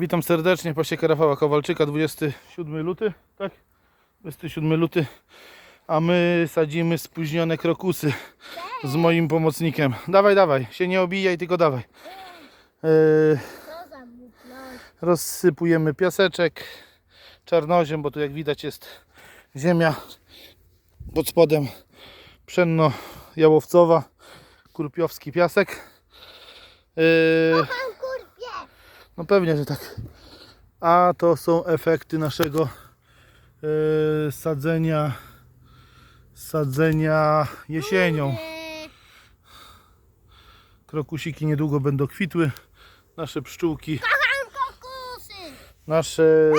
Witam serdecznie, pasiekę Rafała Kowalczyka, 27 luty, tak? 27 luty, a my sadzimy spóźnione krokusy z moim pomocnikiem. Dawaj, dawaj, się nie obijaj, tylko dawaj. Yy, głupność. rozsypujemy piaseczek, czarnoziem, bo tu jak widać jest ziemia pod spodem pszenno-jałowcowa, kurpiowski piasek. Yy, kurpie! No pewnie, że tak. A to są efekty naszego yy, sadzenia sadzenia jesienią. Krokusiki niedługo będą kwitły. Nasze pszczółki! Nasze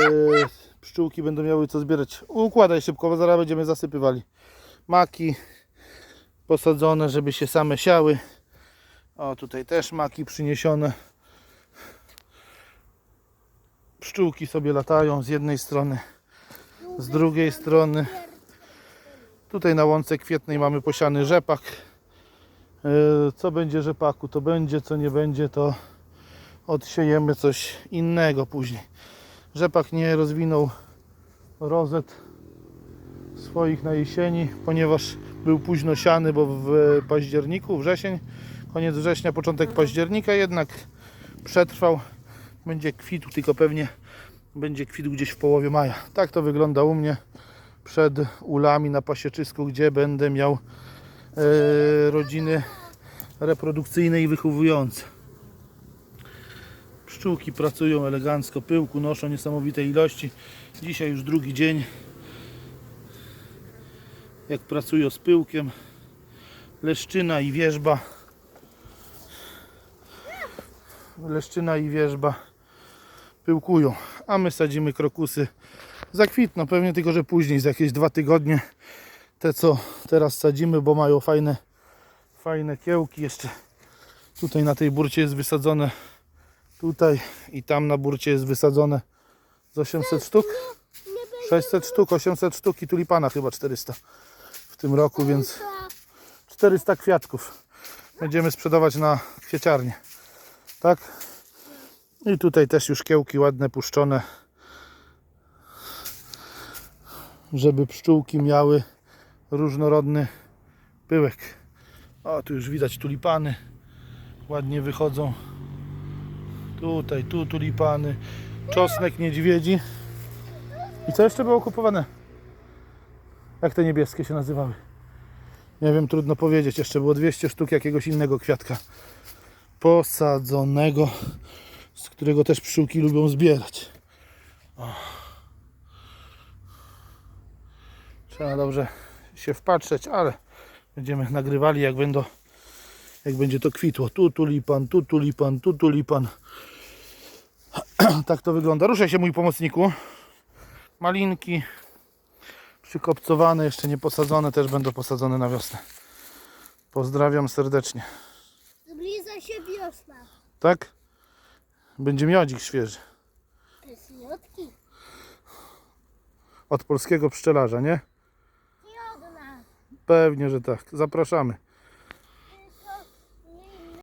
pszczółki będą miały co zbierać. Układaj szybko, bo zaraz będziemy zasypywali. Maki posadzone, żeby się same siały. O, tutaj też maki przyniesione. Pszczółki sobie latają z jednej strony, z drugiej strony. Tutaj na łące kwietnej mamy posiany rzepak. Yy, Co będzie rzepaku, to będzie, co nie będzie, to odsiejemy coś innego później. Rzepak nie rozwinął rozet swoich na jesieni, ponieważ był późno siany, bo w październiku, wrzesień, koniec września, początek października jednak przetrwał. Będzie kwitł, tylko pewnie będzie kwitł gdzieś w połowie maja. Tak to wygląda u mnie przed ulami na pasieczysku, gdzie będę miał e, rodziny reprodukcyjne i wychowujące. Pszczółki pracują elegancko, pyłku noszą niesamowite ilości. Dzisiaj już drugi dzień, jak pracują z pyłkiem. Leszczyna i wierzba. Leszczyna i wierzba pyłkują, a my sadzimy krokusy. Zakwitną pewnie tylko, że później, za jakieś dwa tygodnie. Te co teraz sadzimy, bo mają fajne, fajne kiełki. Jeszcze tutaj na tej burcie jest wysadzone Tutaj i tam na burcie jest wysadzone z 800 sztuk. 600 sztuk, 800 sztuk i tulipana chyba 400 w tym roku, więc 400 kwiatków będziemy sprzedawać na kwieciarnię. Tak? I tutaj też już kiełki ładne puszczone, żeby pszczółki miały różnorodny pyłek. O, tu już widać tulipany. Ładnie wychodzą. Tutaj, tu tulipany, czosnek niedźwiedzi. I co jeszcze było kupowane? Jak te niebieskie się nazywały? Nie wiem, trudno powiedzieć. Jeszcze było 200 sztuk jakiegoś innego kwiatka posadzonego, z którego też pszczółki lubią zbierać. O. Trzeba dobrze się wpatrzeć, ale będziemy nagrywali jak będą jak będzie to kwitło. Tu tulipan, tu tulipan, tu tulipan. tak to wygląda. Ruszaj się mój pomocniku. Malinki przykopcowane, jeszcze nie posadzone, też będą posadzone na wiosnę. Pozdrawiam serdecznie. Zbliża się wiosna. Tak? Będzie miodzik świeży. Pysiotki. Od polskiego pszczelarza, nie? I od nas. Pewnie, że tak. Zapraszamy.